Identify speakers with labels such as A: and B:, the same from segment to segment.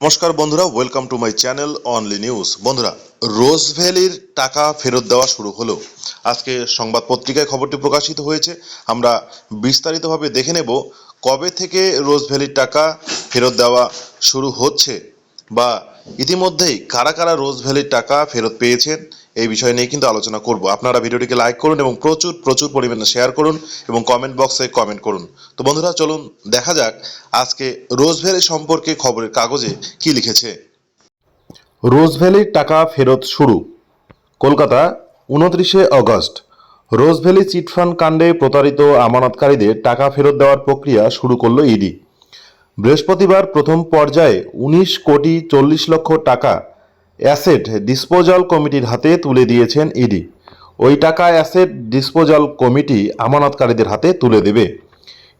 A: নমস্কার বন্ধুরা welcome to my channel only news বন্ধুরা রোজ ভ্যালির টাকা ফেরত দেওয়া শুরু হলো। আজকে সংবাদ পত্রিকায় খবরটি প্রকাশিত হয়েছে। আমরা বিস্তারিতভাবে দেখে নেব কবে থেকে রোজ ভ্যালির টাকা ফেরত দেওয়া শুরু হচ্ছে। বা ইতিমধ্যেই কারা কারা রোজ ভ্যালির টাকা ফেরত পেয়েছেন, এই বিষয় নিয়ে কিন্তু আলোচনা করব। আপনারা ভিডিওটিকে লাইক করুন এবং প্রচুর প্রচুর পরিমাণে শেয়ার করুন এবং কমেন্ট বক্সে কমেন্ট করুন। তো বন্ধুরা, চলুন দেখা যাক আজকে রোজ ভ্যালি সম্পর্কে খবরের কাগজে কি লিখেছে। রোজ ভ্যালির টাকা ফেরত শুরু। কলকাতা, উনত্রিশে অগস্ট। রোজ ভ্যালি চিটফান্ড কাণ্ডে প্রতারিত আমানতকারীদের টাকা ফেরত দেওয়ার প্রক্রিয়া শুরু করল ইডি। বৃহস্পতিবার প্রথম পর্যায়ে উনিশ কোটি চল্লিশ লক্ষ টাকা অ্যাসেট ডিসপোজাল কমিটির হাতে তুলে দিয়েছেন ইডি। ওই টাকা অ্যাসেট ডিসপোজাল কমিটি আমানতকারীদের হাতে তুলে দেবে।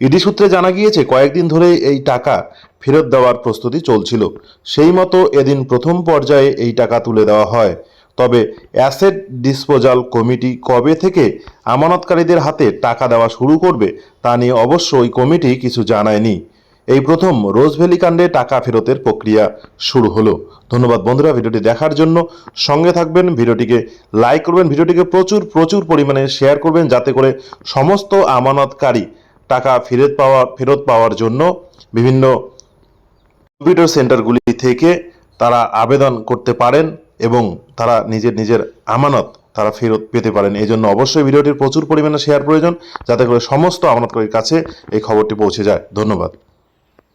A: ইডি সূত্রে জানা গিয়েছে, কয়েকদিন ধরে এই টাকা ফেরত দেওয়ার প্রস্তুতি চলছিল। সেই মতো এদিন প্রথম পর্যায়ে এই টাকা তুলে দেওয়া হয়। তবে অ্যাসেট ডিসপোজাল কমিটি কবে থেকে আমানতকারীদের হাতে টাকা দেওয়া শুরু করবে তা নিয়ে অবশ্য ওই কমিটি কিছু জানায়নি। এই প্রথম রোজভ্যালি কাণ্ডে টাকা ফেরতের প্রক্রিয়া শুরু হলো। ধন্যবাদ বন্ধুরা, ভিডিওটি দেখার জন্য সঙ্গে থাকবেন, ভিডিওটিকে লাইক করবেন, ভিডিওটিকে প্রচুর প্রচুর পরিমাণে শেয়ার করবেন যাতে করে সমস্ত আমানতকারী টাকা ফেরত পাওয়া, ফেরত পাওয়ার জন্য বিভিন্ন কম্পিউটার সেন্টারগুলি থেকে তারা আবেদন করতে পারেন এবং তারা নিজের নিজের আমানত তারা ফেরত পেতে পারেন। এই জন্য অবশ্যই ভিডিওটির প্রচুর পরিমাণে শেয়ার প্রয়োজন যাতে করে সমস্ত আমানতকারীর কাছে এই খবরটি পৌঁছে যায়। ধন্যবাদ।